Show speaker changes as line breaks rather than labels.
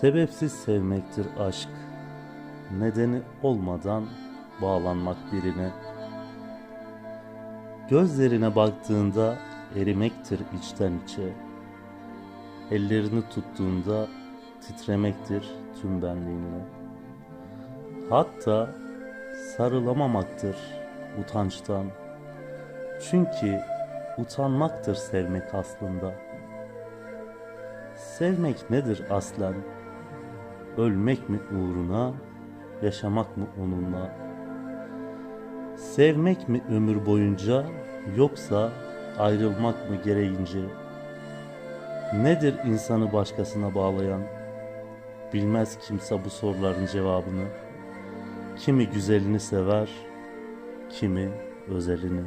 Sebepsiz sevmektir aşk. Nedeni olmadan bağlanmak birine. Gözlerine baktığında erimektir içten içe. Ellerini tuttuğunda titremektir tüm benliğinle. Hatta sarılamamaktır utançtan. Çünkü utanmaktır sevmek aslında. Sevmek nedir aslen? Ölmek mi uğruna, yaşamak mı onunla? Sevmek mi ömür boyunca yoksa ayrılmak mı gereğince? Nedir insanı başkasına bağlayan? Bilmez kimse bu soruların cevabını. Kimi güzelini sever, kimi özelini.